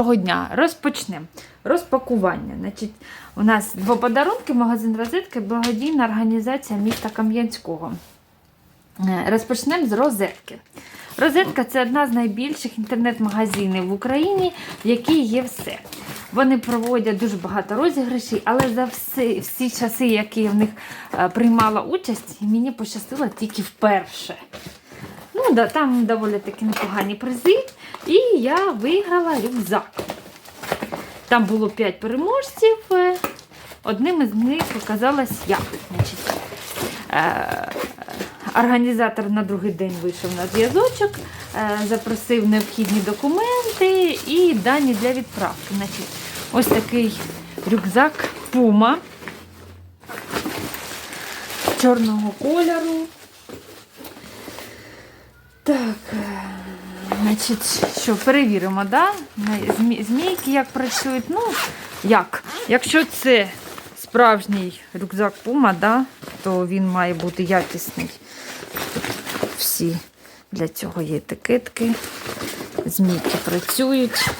Доброго дня розпочнемо. Розпакування. Значить, у нас два подарунки, магазин розетки, благодійна організація міста Кам'янського. Е, Розпочнемо з розетки. Розетка це одна з найбільших інтернет-магазинів в Україні, в якій є все. Вони проводять дуже багато розіграшей, але за всі, всі часи, які я в них е, приймала участь, мені пощастило тільки вперше. Ну, там доволі таки непогані призи. І я виграла рюкзак. Там було 5 переможців. е, Одним із них оказалась я. Значить, е, організатор на другий день вийшов на зв'язочок, е, запросив необхідні документи і дані для відправки. Значить, ось такий рюкзак Puma чорного кольору. Так, е, значить, що перевіримо, да? Змійки як працюють. Ну, як? Якщо це справжній рюкзак Puma, да, то він має бути якісний. Всі для цього є етикетки. Змійки працюють.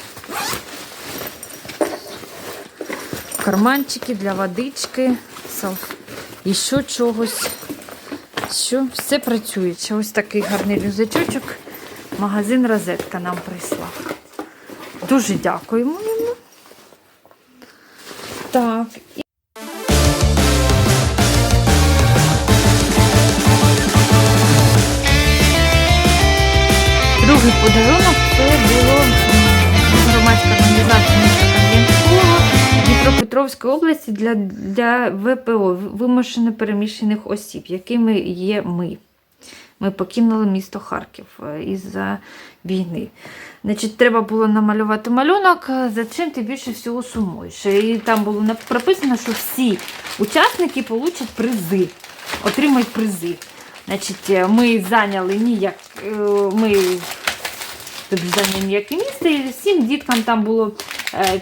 Карманчики для водички, і ще чогось. Що все працює. Ще Ось такий гарний рюкзачочок. Магазин Розетка нам прислав. Дуже дякуємо йому. Так. Другий подарунок це було Дніпропетровської області для, для ВПО вимушено переміщених осіб, якими є ми. Ми покинули місто Харків е, із-за війни. Значить, треба було намалювати малюнок, е, за чим ти більше всього сумуєш. І там було прописано, що всі учасники получать призи, отримають призи. Значить, е, ми зайняли ніяк, ми тобі зайняли ніяке місце, і всім діткам там було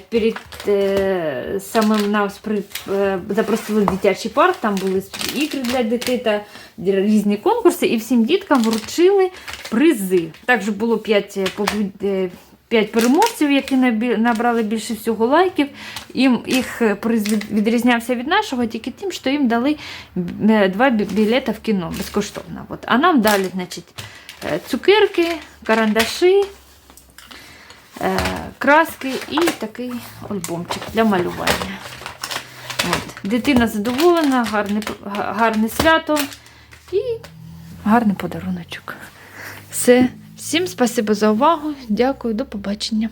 перед е, самим нас при, е, запросили в дитячий парк, там були ігри для дітей та різні конкурси, і всім діткам вручили призи. Також було 5, 5 переможців, які набрали більше всього лайків. Їм їх е, приз відрізнявся від нашого тільки тим, що їм дали е, два бі- білети в кіно безкоштовно. От. А нам дали, значить, е, цукерки, карандаші, е, краски і такий альбомчик для малювання. От. Дитина задоволена, гарне, гарне свято і гарний подаруночок. Все. Всім спасибо за увагу. Дякую, до побачення.